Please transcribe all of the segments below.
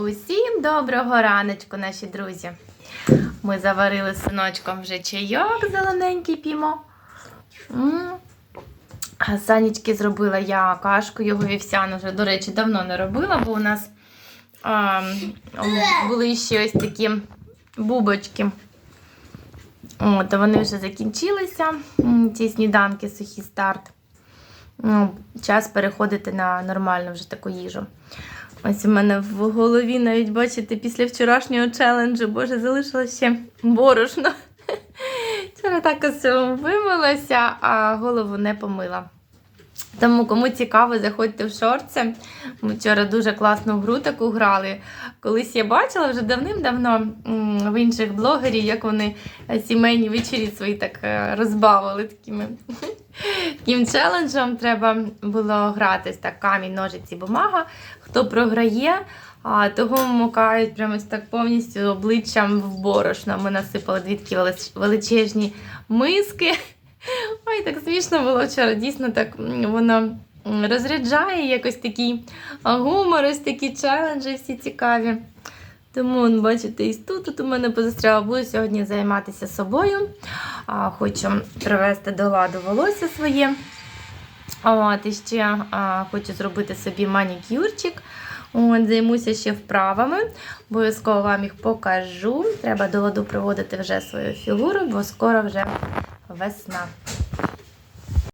Усім доброго раночку, наші друзі. Ми заварили з синочком вже чайок зелененький п'ємо. М. А Санечки зробила я кашку, його вівсяну вже, до речі, давно не робила, бо у нас а, були ще ось такі бубочки. От, вони вже закінчилися, ці сніданки, сухий старт. Ну, час переходити на нормальну вже таку їжу. Ось у мене в голові навіть бачите, після вчорашнього челенджу, боже, залишилося ще борошно. Вчора так ось вимилася, а голову не помила. Тому, кому цікаво, заходьте в шорти. Ми вчора дуже класну гру таку грали. Колись я бачила вже давним-давно в інших блогерів, як вони сімейні вечері свої так е, розбавили такими. Таким челенджем треба було гратись так камінь, ножиці, бумага. Хто програє, а, того мукають прямо так повністю обличчям в борошно. Ми насипали дві такі величезні миски. Ой, так смішно було вчора. Дійсно, так воно розряджає якось такий гумор, ось такі челенджі всі цікаві. Тому, бачите, і тут, тут у мене позастряла. Буду сьогодні займатися собою. А, хочу привести до ладу волосся своє. От, і ще а, хочу зробити собі манікюрчик. От, займуся ще вправами. Обов'язково вам їх покажу. Треба до ладу приводити вже свою фігуру, бо скоро вже весна.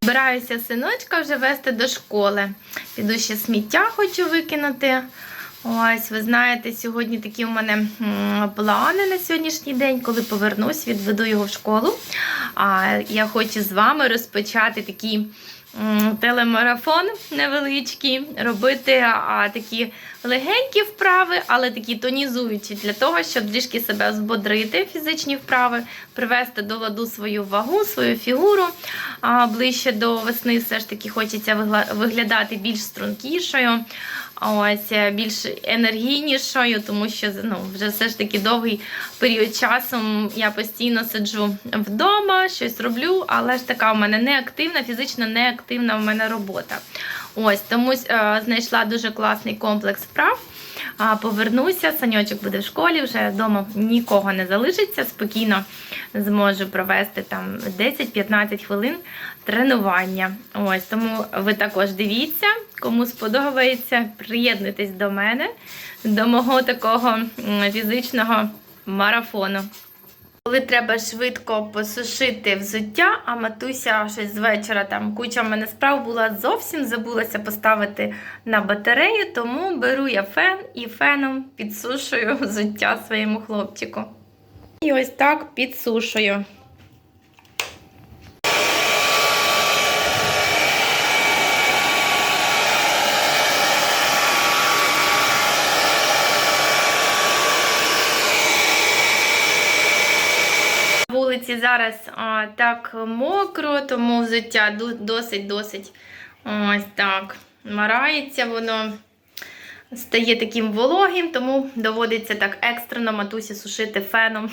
Збираюся синочка вже вести до школи. Піду ще сміття хочу викинути. Ось, ви знаєте, сьогодні такі у мене плани на сьогоднішній день, коли повернусь, відведу його в школу. А я хочу з вами розпочати такий телемарафон невеличкий, робити такі легенькі вправи, але такі тонізуючі для того, щоб трішки себе збодрити, фізичні вправи, привести до ладу свою вагу, свою фігуру. А, ближче до весни все ж таки хочеться виглядати більш стрункішою. Ось більш енергійнішою, тому що ну, вже все ж таки довгий період часу я постійно сиджу вдома, щось роблю, але ж така у мене неактивна, фізично неактивна у мене робота. Ось тому е, знайшла дуже класний комплекс вправ. Повернуся, саньочок буде в школі, вже вдома нікого не залишиться. Спокійно зможу провести там 10-15 хвилин тренування. Ось тому ви також дивіться, кому сподобається, приєднуйтесь до мене, до мого такого фізичного марафону. Коли треба швидко посушити взуття, а матуся щось з вечора там куча в мене справ була зовсім забулася поставити на батарею, тому беру я фен і феном підсушую взуття своєму хлопчику. І ось так підсушую. На вулиці зараз а, так мокро, тому взуття досить-досить ось так марається, воно стає таким вологим, тому доводиться так екстрено матусі сушити феном.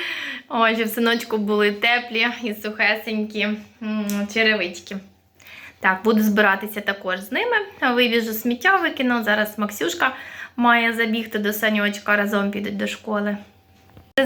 Ось, щоб синочку були теплі і сухесенькі черевички. Так, буду збиратися також з ними. Вивіжу сміття, викину. Зараз Максюшка має забігти до саньочка, разом підуть до школи.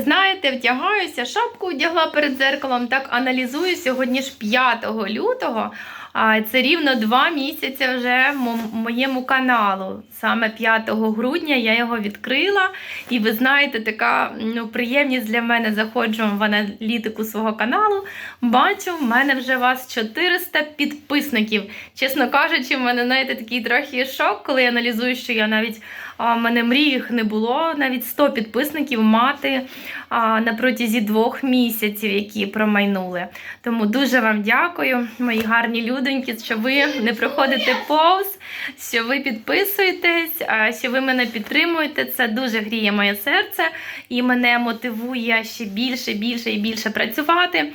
Знаєте, втягаюся, шапку вдягла перед зеркалом, так аналізую сьогодні ж 5 лютого. А це рівно два місяці вже моєму каналу. Саме 5 грудня я його відкрила. І ви знаєте, така ну, приємність для мене заходжу в аналітику свого каналу. Бачу, в мене вже вас 400 підписників. Чесно кажучи, в мене знаєте, такий трохи шок, коли я аналізую, що я навіть а, мене мріях не було навіть 100 підписників мати а, на протязі двох місяців, які промайнули. Тому дуже вам дякую, мої гарні людоньки, що ви не проходите повз, що ви підписуєтесь, що ви мене підтримуєте. Це дуже гріє моє серце і мене мотивує ще більше, більше і більше працювати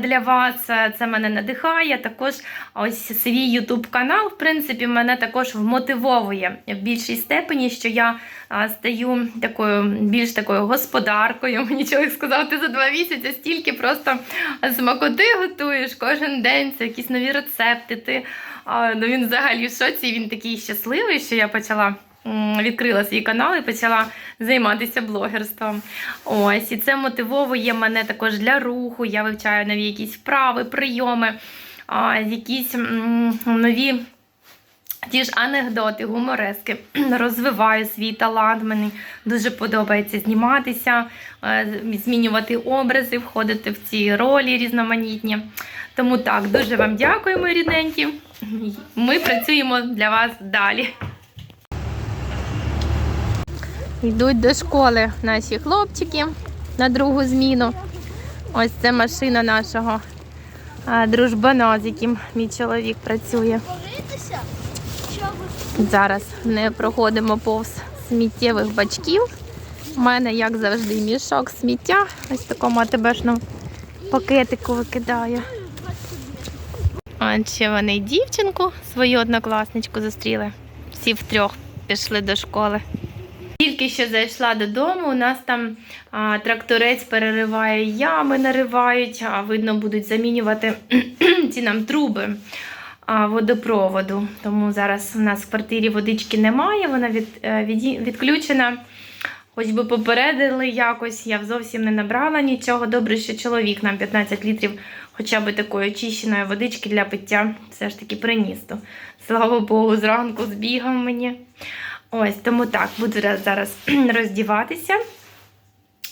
для вас. Це мене надихає. Також ось свій YouTube канал, в принципі, мене також вмотивовує в більшій степені, що я стаю такою більш такою господаркою. Мені чоловік сказав, ти за два місяці стільки просто смакоти готуєш кожен день. Це якісь нові рецепти. Ти ну він взагалі в шоці. Він такий щасливий, що я почала відкрила свій канал і почала займатися блогерством. Ось, і це мотивовує мене також для руху. Я вивчаю нові якісь вправи, прийоми, якісь нові. Ті ж анекдоти, гуморески, розвиваю свій талант. Мені дуже подобається зніматися, е, змінювати образи, входити в ці ролі різноманітні. Тому так, дуже вам дякую, мої рідненькі. Ми працюємо для вас далі. Йдуть до школи наші хлопчики на другу зміну. Ось це машина нашого дружбана, з яким мій чоловік працює. Зараз не проходимо повз сміттєвих бачків. У мене, як завжди, мішок сміття. Ось в такому АТБшному пакетику викидаю. А ще вони дівчинку, свою однокласничку зустріли. Всі втрьох пішли до школи. Тільки що зайшла додому, у нас там а, тракторець перериває ями, наривають, а видно, будуть замінювати ці нам труби а, водопроводу. Тому зараз у нас в квартирі водички немає, вона від, е, від, відключена. Хоч би попередили якось, я зовсім не набрала нічого. Добре, що чоловік нам 15 літрів хоча б такої очищеної водички для пиття все ж таки приніс. То, слава Богу, зранку збігав мені. Ось, тому так, буду зараз- роздіватися.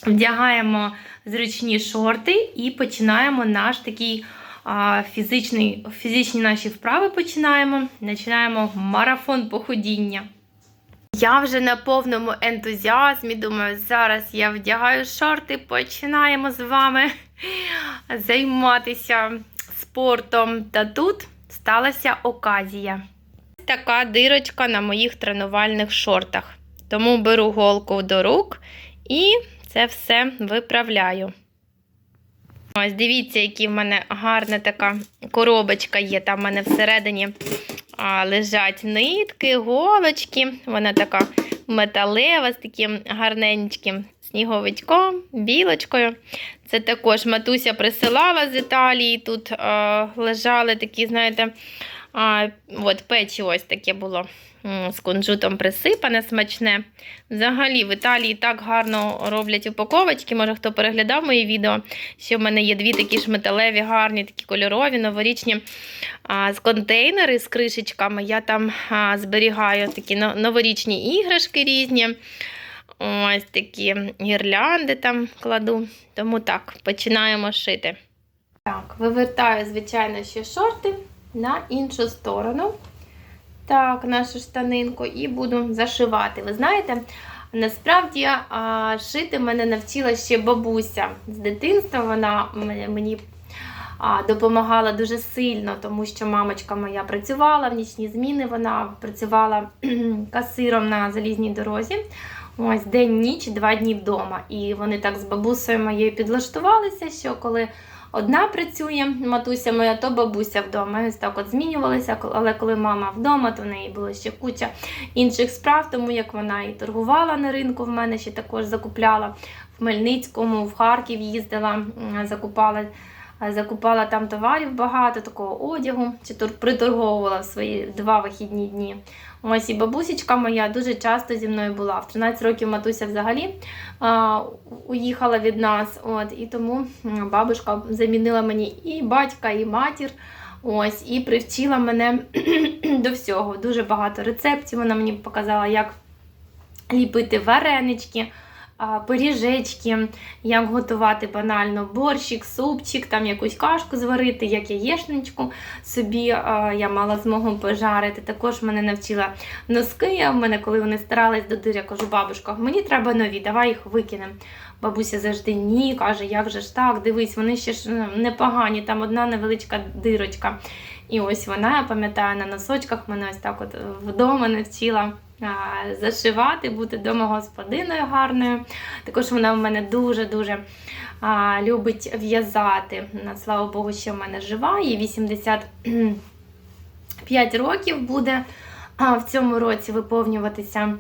Вдягаємо зручні шорти і починаємо наш такий а, фізичний, фізичні наші вправи починаємо. Починаємо марафон похудіння. Я вже на повному ентузіазмі. Думаю, зараз я вдягаю шорти, починаємо з вами займатися спортом. Та тут сталася оказія. Така дирочка на моїх тренувальних шортах. Тому беру голку до рук і це все виправляю. Ось дивіться, які в мене гарна така коробочка є. Там в мене всередині лежать нитки, голочки. Вона така металева з таким гарненьким сніговичком, білочкою. Це також матуся присилала з Італії. Тут а, лежали такі, знаєте, а, от печі ось таке було з кунжутом присипане, смачне. Взагалі в Італії так гарно роблять упаковочки. Може, хто переглядав мої відео, що в мене є дві такі ж металеві, гарні, такі кольорові, новорічні а, з контейнери з кришечками. Я там а, зберігаю такі новорічні іграшки різні. Ось такі гірлянди там кладу. Тому так, починаємо шити. Так, вивертаю, звичайно, ще шорти на іншу сторону. Так, нашу штанинку і буду зашивати. Ви знаєте, насправді а, шити мене навчила ще бабуся з дитинства. Вона мені а, допомагала дуже сильно, тому що мамочка моя працювала в нічні зміни. Вона працювала касиром на залізній дорозі. Ось день, ніч, два дні вдома. І вони так з бабусею моєю підлаштувалися, що коли одна працює, матуся моя, то бабуся вдома. І Ось так от змінювалися. Але коли мама вдома, то в неї було ще куча інших справ, тому як вона і торгувала на ринку, в мене ще також закупляла в Хмельницькому, в Харків їздила, закупала. Закупала там товарів багато, такого одягу, чи приторговувала в свої два вихідні дні. Ось і бабусечка моя дуже часто зі мною була. В 13 років матуся взагалі а, уїхала від нас. От, і тому бабушка замінила мені і батька, і матір. Ось, і привчила мене до всього. Дуже багато рецептів. Вона мені показала, як ліпити варенички, пиріжечки, як готувати банально борщик, супчик, там якусь кашку зварити, як яєшничку собі я мала змогу пожарити. Також мене навчила носки. В мене, коли вони старались до дир, я кажу, бабушка, мені треба нові, давай їх викинемо. Бабуся завжди ні, каже, як же ж так, дивись, вони ще ж ну, непогані, там одна невеличка дирочка. І ось вона, я пам'ятаю, на носочках мене ось так от вдома навчила зашивати, бути домогосподиною гарною. Також вона в мене дуже-дуже любить в'язати. Слава Богу, що в мене жива, їй 85 років буде в цьому році виповнюватися.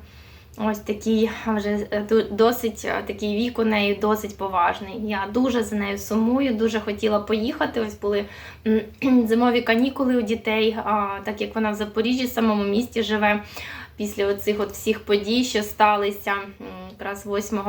Ось такий вже е, досить такий вік у неї досить поважний. Я дуже за нею сумую, дуже хотіла поїхати. Ось були зимові канікули у дітей, так як вона в Запоріжжі, в самому місті живе. Після оцих от всіх подій, що сталися якраз 8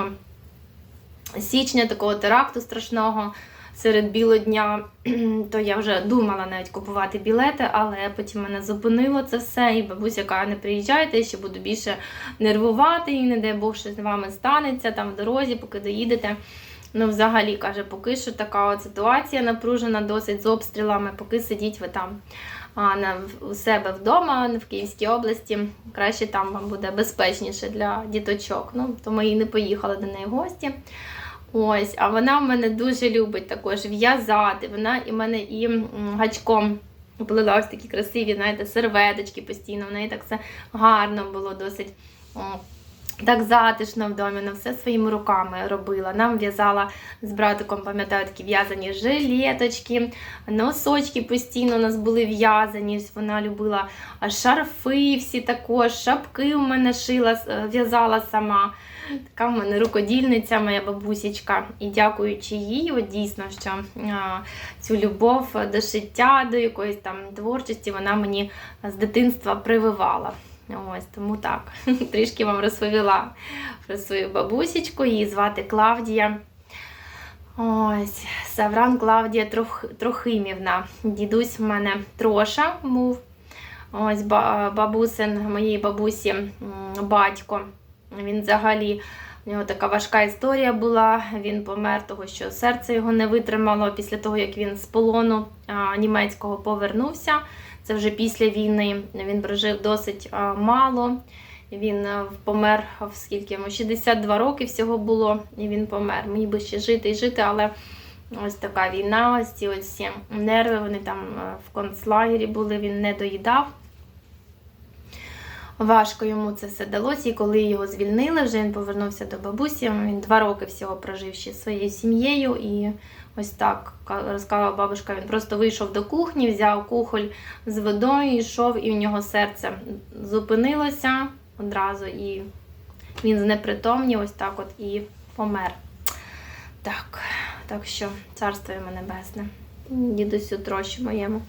січня, такого теракту страшного серед білого дня, то я вже думала навіть купувати білети, але потім мене зупинило це все. І бабуся каже, не приїжджайте, ще буду більше нервувати, і не дай Бог, що з вами станеться там в дорозі, поки доїдете. Ну, взагалі, каже, поки що така от ситуація напружена досить з обстрілами, поки сидіть ви там на, у себе вдома в Київській області. Краще там вам буде безпечніше для діточок. Ну, то ми і не поїхали до неї в гості. Ось, а вона в мене дуже любить також в'язати. Вона і мене і гачком плела ось такі красиві, знаєте, серветочки постійно. В неї так все гарно було досить. Так затишно в домі, вона все своїми руками робила. Нам в'язала з братиком, пам'ятаю, такі в'язані жилеточки, носочки постійно у нас були в'язані. Вона любила шарфи всі також, шапки у мене шила, в'язала сама. Така в мене рукодільниця, моя бабусічка. І дякуючи їй, от дійсно, що цю любов до шиття, до якоїсь там творчості вона мені з дитинства прививала. Ось тому так, трішки вам розповіла про свою бабусічку. Її звати Клавдія. Ось, Савран Клавдія Трох... Трохимівна. Дідусь в мене Троша був. Ось бабусин моєї бабусі батько. Він взагалі, у нього така важка історія була. Він помер, того що серце його не витримало після того, як він з полону німецького повернувся. Це вже після війни. Він прожив досить мало. Він помер в скільки йому 62 роки всього було, і він помер. Міг би ще жити і жити, але ось така війна, ось ці ось нерви, вони там в концлагері були, він не доїдав. Важко йому це все далося, і коли його звільнили, вже він повернувся до бабусі. Він два роки всього прожив ще своєю сім'єю. І ось так ка- розказала бабушка, він просто вийшов до кухні, взяв кухоль з водою, йшов, і в нього серце зупинилося одразу, і він знепритомнів, ось так от і помер. Так, так що царство йому небесне. Дідусю трощу моєму.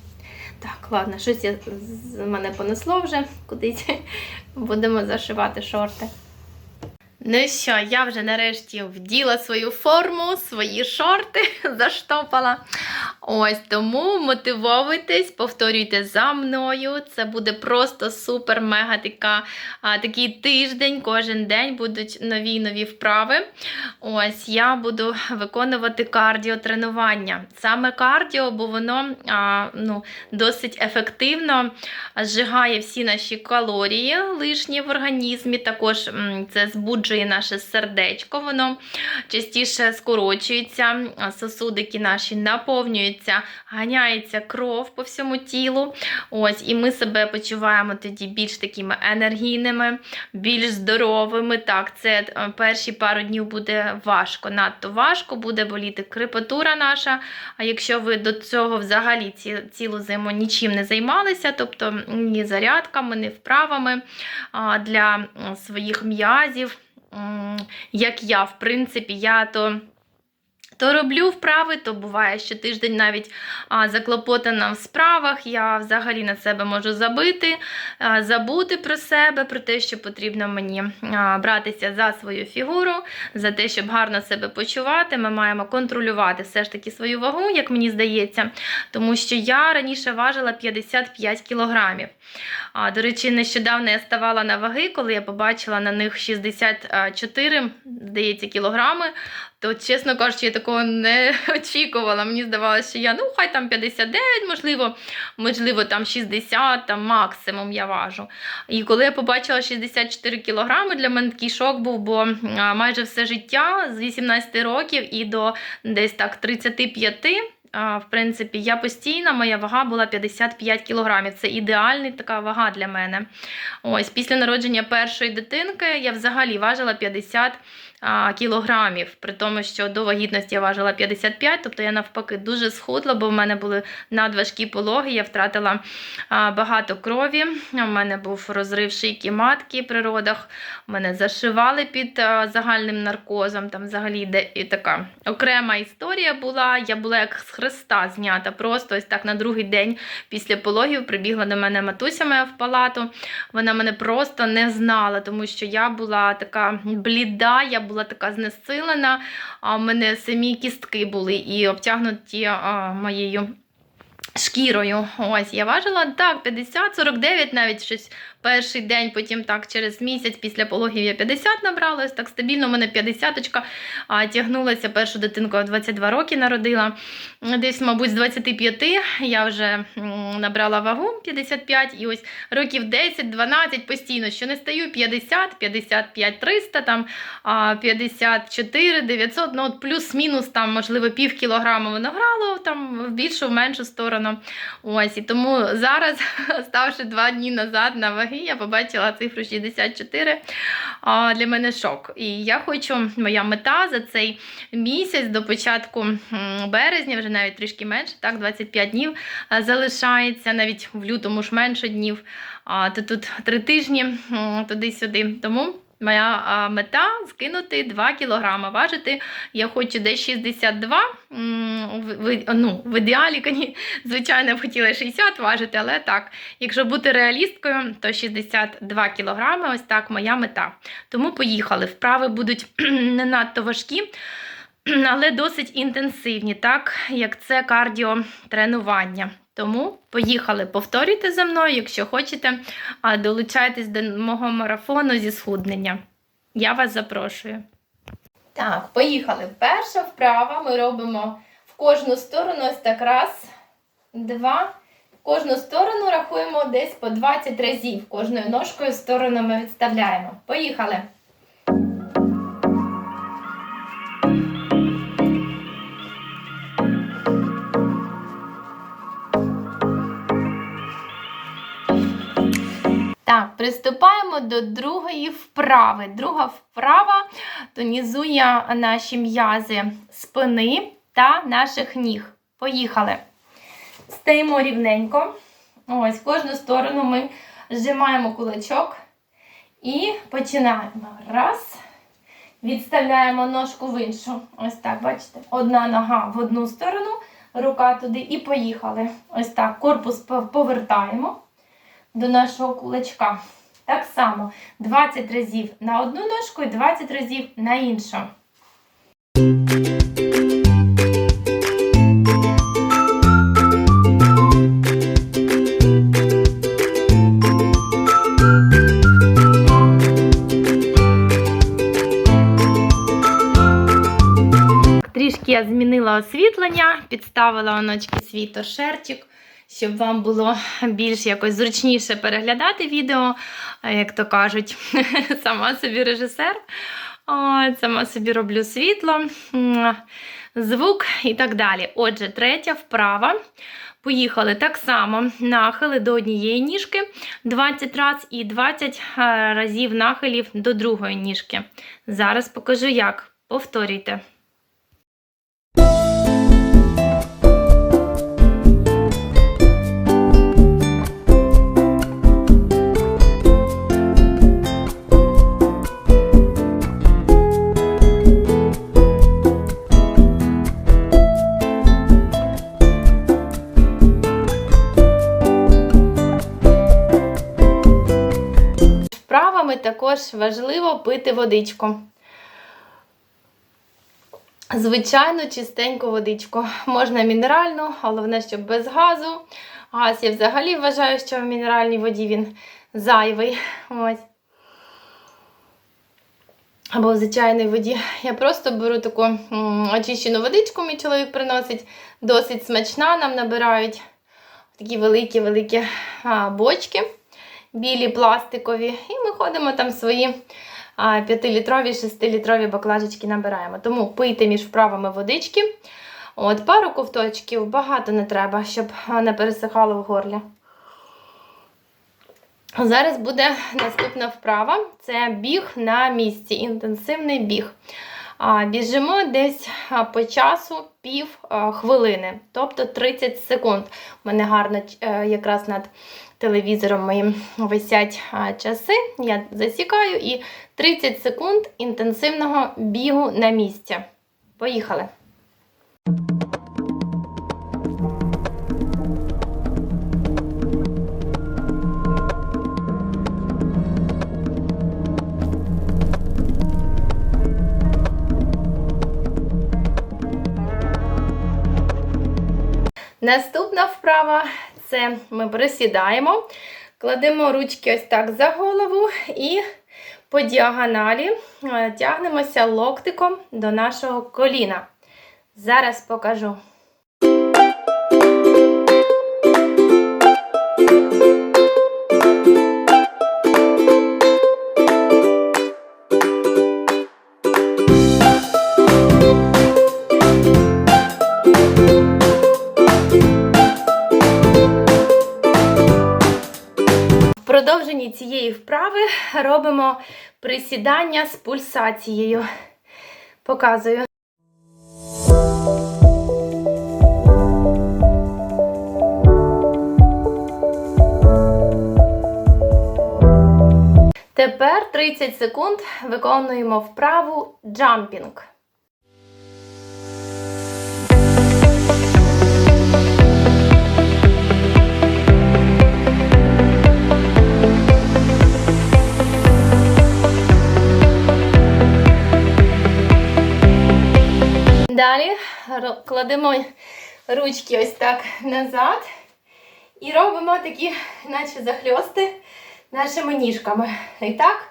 Так, ладно, щось я, з мене понесло вже кудись. Будемо зашивати шорти. Ну що, я вже нарешті вділа свою форму, свої шорти заштопала. Ось тому мотивовуйтесь, повторюйте за мною. Це буде просто супер-мега така, такий тиждень. Кожен день будуть нові нові вправи. Ось я буду виконувати кардіотренування. Саме кардіо, бо воно а, ну, досить ефективно зжигає всі наші калорії лишні в організмі. Також це збуджує наше сердечко, воно частіше скорочується, сосудики наші наповнюються, ганяється кров по всьому тілу. Ось, і ми себе почуваємо тоді більш такими енергійними, більш здоровими. Так, це е, перші пару днів буде важко, надто важко, буде боліти крепатура наша. А якщо ви до цього взагалі ці, цілу зиму нічим не займалися, тобто ні зарядками, ні вправами для своїх м'язів, як я, в принципі, я то. То роблю вправи, то буває, що тиждень навіть заклопотана в справах. Я взагалі на себе можу забити, забути про себе, про те, що потрібно мені братися за свою фігуру, за те, щоб гарно себе почувати. Ми маємо контролювати все ж таки свою вагу, як мені здається, тому що я раніше важила 55 кілограмів. До речі, нещодавно я ставала на ваги, коли я побачила на них 64, здається, кілограми. То, чесно кажучи, я такого не очікувала. Мені здавалося, що я, ну, хай там 59, можливо, можливо, там 60, там максимум я важу. І коли я побачила 64 кілограми, для мене такий шок був, бо майже все життя з 18 років і до десь так 35. В принципі, я постійно, моя вага була 55 кілограмів. Це ідеальна така вага для мене. Ось, після народження першої дитинки я взагалі важила 50 а, кілограмів, при тому, що до вагітності я важила 55, тобто я навпаки дуже схудла, бо в мене були надважкі пологи, я втратила багато крові. У мене був розрив шийки матки при родах, мене зашивали під загальним наркозом. Там взагалі де і така окрема історія була. Я була як з хреста знята. Просто ось так на другий день після пологів прибігла до мене матуся моя в палату. Вона мене просто не знала, тому що я була така бліда, я була така знесилена. А в мене самі кістки були і обтягнуті а, моєю. Шкірою, ось я важила так, 50, 49 навіть щось перший день, потім так через місяць після пологів я 50 набрала, ось так стабільно в мене 50 а, тягнулася першу дитинку в 22 роки народила. Десь, мабуть, з 25 я вже набрала вагу 55, і ось років 10-12 постійно, що не стаю 50, 55, 300, там 54, 900, ну от плюс-мінус там, можливо, пів кілограма воно грало там в більшу, в меншу сторону. Ось, і тому зараз, ставши два дні назад на ваги, я побачила цифру 64. Для мене шок. І я хочу, моя мета за цей місяць до початку березня, вже навіть трішки менше, так, 25 днів залишається, навіть в лютому ж менше днів, то тут три тижні туди-сюди. Тому моя мета скинути 2 кілограма. Важити я хочу десь 62. в, в- ну, в ідеалі, звичайно, б хотіла 60 важити, але так, якщо бути реалісткою, то 62 кілограми, ось так моя мета. Тому поїхали. Вправи будуть не надто важкі, але досить інтенсивні, так як це кардіотренування. Тому поїхали. Повторюйте за мною, якщо хочете, долучайтесь до мого марафону зі схуднення. Я вас запрошую. Так, поїхали. Перша вправа ми робимо в кожну сторону ось так раз, два. В кожну сторону рахуємо десь по 20 разів. Кожною ножкою сторону ми відставляємо. Поїхали. Приступаємо до другої вправи. Друга вправа тонізує наші м'язи спини та наших ніг. Поїхали. Стаємо рівненько. Ось, в кожну сторону ми зжимаємо кулачок і починаємо. Раз. Відставляємо ножку в іншу. Ось так, бачите? Одна нога в одну сторону, рука туди і поїхали. Ось так. Корпус повертаємо до нашого кулачка. Так само 20 разів на одну ножку і 20 разів на іншу. Трішки я змінила освітлення, підставила оночки свій торшерчик, щоб вам було більш якось зручніше переглядати відео, як то кажуть, сама собі режисер. О, сама собі роблю світло, звук і так далі. Отже, третя вправа. Поїхали так само нахили до однієї ніжки 20 разів і 20 е, разів нахилів до другої ніжки. Зараз покажу як. Повторюйте. Важливо пити водичку. Звичайну чистеньку водичку. Можна мінеральну, головне, щоб без газу. Газ я взагалі вважаю, що в мінеральній воді він зайвий. Ось. Або в звичайній воді. Я просто беру таку очищену водичку, мій чоловік приносить, досить смачна, нам набирають такі великі-великі бочки білі пластикові, і ми ходимо там свої 5-літрові, 6-літрові баклажечки набираємо. Тому пийте між вправами водички. От, пару ковточків, багато не треба, щоб не пересихало в горлі. Зараз буде наступна вправа це біг на місці, інтенсивний біг. Біжимо десь по часу пів хвилини, тобто 30 секунд. У мене гарно е, якраз над телевізором моїм висять часи. Я засікаю і 30 секунд інтенсивного бігу на місці. Поїхали! Наступна вправа це ми присідаємо, кладемо ручки ось так за голову і по діагоналі е, тягнемося локтиком до нашого коліна. Зараз покажу. Продовженні цієї вправи робимо присідання з пульсацією. Показую. Тепер 30 секунд виконуємо вправу джампінг. Далі кладемо ручки ось так назад і робимо такі, наче захльости нашими ніжками. І так.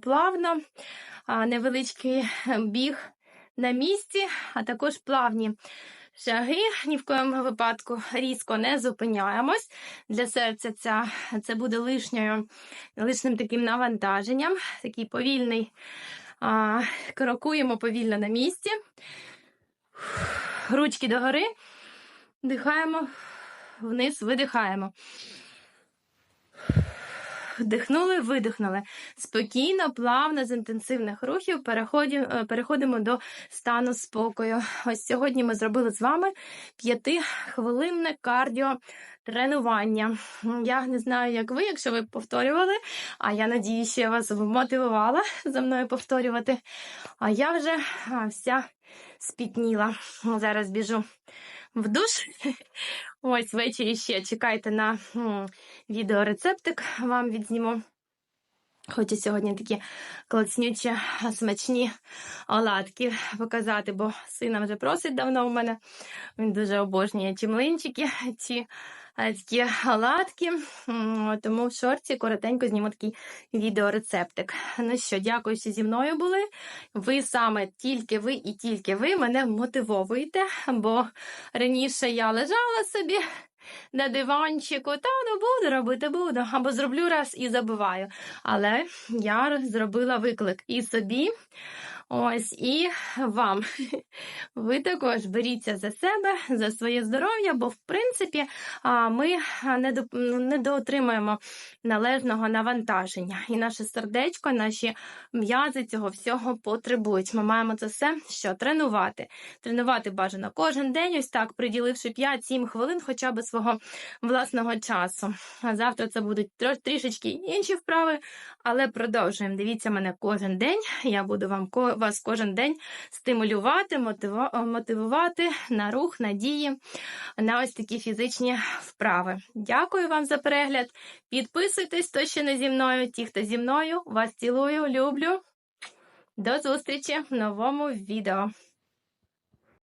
Плавно. Невеличкий біг на місці, а також плавні шаги. Ні в коєму випадку різко не зупиняємось. Для серця ця, це буде лишньою, лишнім таким навантаженням. Такий повільний. А, крокуємо повільно на місці. Ручки догори. Вдихаємо, вниз, видихаємо. Вдихнули, видихнули. Спокійно, плавно, з інтенсивних рухів переходимо, е, переходимо до стану спокою. Ось сьогодні ми зробили з вами п'ятихвилинне кардіо. Тренування. Я не знаю, як ви, якщо ви повторювали, а я надію, що я вас мотивувала за мною повторювати. А я вже вся спітніла. Зараз біжу в душ. Ось ввечері ще чекайте на відеорецептик вам відзніму. Хочу сьогодні такі клацнючі, смачні оладки показати, бо сина вже просить давно у мене. Він дуже обожнює чи млинчики, е, такі. М, Тому в шорті коротенько зніму такий відеорецептик. Ну що, дякую, що зі мною були. Ви саме тільки ви і тільки ви мене мотивовуєте, бо раніше я лежала собі на диванчику, та ну буду робити, буду. Або зроблю раз і забуваю. Але я зробила виклик і собі, ось, і вам. Ви також беріться за себе, за своє здоров'я, бо, в принципі, ми не до- ну, належного навантаження. І наше сердечко, наші м'язи цього всього потребують. Ми маємо це все що тренувати. Тренувати бажано кожен день, ось так, приділивши 5-7 хвилин хоча б свого власного часу. А завтра це будуть трішечки інші вправи, але продовжуємо. Дивіться мене кожен день. Я буду вам вас кожен день стимулювати, мотива- мотивувати на рух, на дії, на ось такі фізичні вправи. Дякую вам за перегляд. Підписуйтесь, хто ще не зі мною. Ті, хто зі мною, вас цілую, люблю. До зустрічі в новому відео.